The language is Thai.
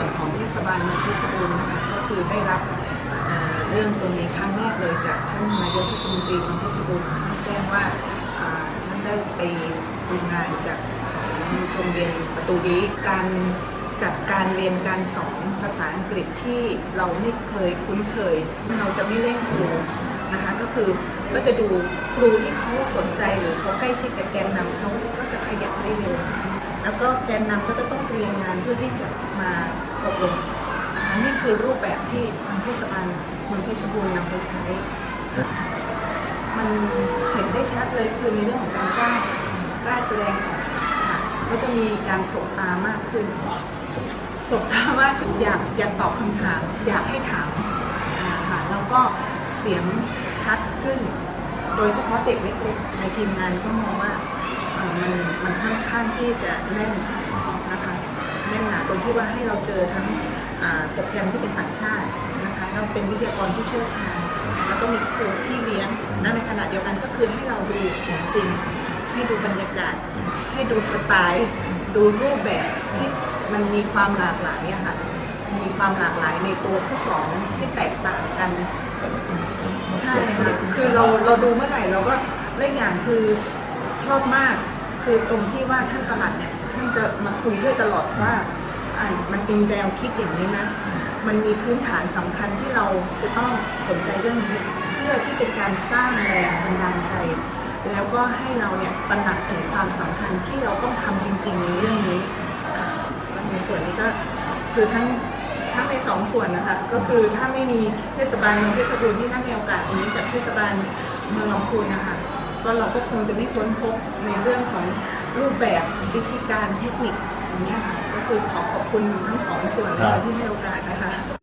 วนของเทศบาลเมืองเพชรบูรณ์นะคะก็คือได้รับเรื่องตรงนี้ครั้งแรกเลยจากท่านนายกเทศมนตรีเมืองเพชรบูรณ์ท่านแจ้งว่าท่านได้ไปดูงานจากของโรงเรียนประตูดีการจัดการเรียนการสอนภาษาอังกฤษที่เราไม่เคยคุ้นเคย เราจะไม่เร่งครูนะคะก็คือก็จะดูครูที่เขาสนใจหรือเขาใกล้ชิดกับแกนนำเขาก็จะขยับได้เร็วแล้วก็แกนนำก็จะต้องเตรียมงานเพื่อที่จะมา อบรมนะคะนี่คือรูปแบบที่ทางเทศบาลเมืองเพชรบูรณ์นำไปใช้ มันเห็นได้ชัดเลยคือในเรื่องของการกล้ากล้าแสดงกค่ะก็จะมีการสบตามากขึ้นสบตามากขึ้นอยากอยากตอบคำถาม อยากให้ถามค่ะแล้วก็เสียงชัดขึ้น โดยเฉพาะเด็กเล็กๆในทีมงานก็มองว่ามันมันค่อนข้างที่จะแน่น แน่นหนาตรงที่ว่าให้เราเจอทั้งอ่าโปรแกรมที่เป็นต่างชาตินะคะเราเป็นวิทยากรผู้เชี่ยวชาญ แล้วก็มีครูพี่เลี้ยงนะในขณะเดียวกันก็คือให้เราดูของจริง ให้ดูบรรยากาศ ให้ดูสไตล์ ดูรูปแบบที่มันมีความหลากหลายอะค่ะมีความหลากหลายในตัวผู้สอนที่แตกต่างกันใช่ค่ะคือเราเราดูเมื่อไหร่เราก็เล่นอย่างคือชอบมาก คือตรงที่ว่าท่านประหลัดเนี่ย ท่านจะมาคุยด้วยตลอดว่าอ่ามันมีแนวคิดอย่างนี้นะ มันมีพื้นฐานสำคัญที่เราจะต้องสนใจเรื่องนี้ เพื่อที่เป็นการสร้างแรงบันดาลใจ แล้วก็ให้เราเนี่ยตระหนักถึงความสำคัญที่เราต้องทำจริง ๆ ในเรื่องนี้ค่ะก็ในส่วนนี้ก็คือทั้งทั้งในสองส่วนนะคะก็คือถ้าไม่มีเทศบาลเมืองเพชรบูรณ์ที่ท่านให้โอกาสตรงนี้กับเทศบาลเมืองลำพูนนะคะ ก็เราก็คงจะไม่ค้นพบในเรื่องของรูปแบบวิธีการเทคนิคอย่างนี้ยค่ะก็คือขอขอบคุณทั้งสองส่วนเลยครัค่ะบที่ให้โอกาสนะคะ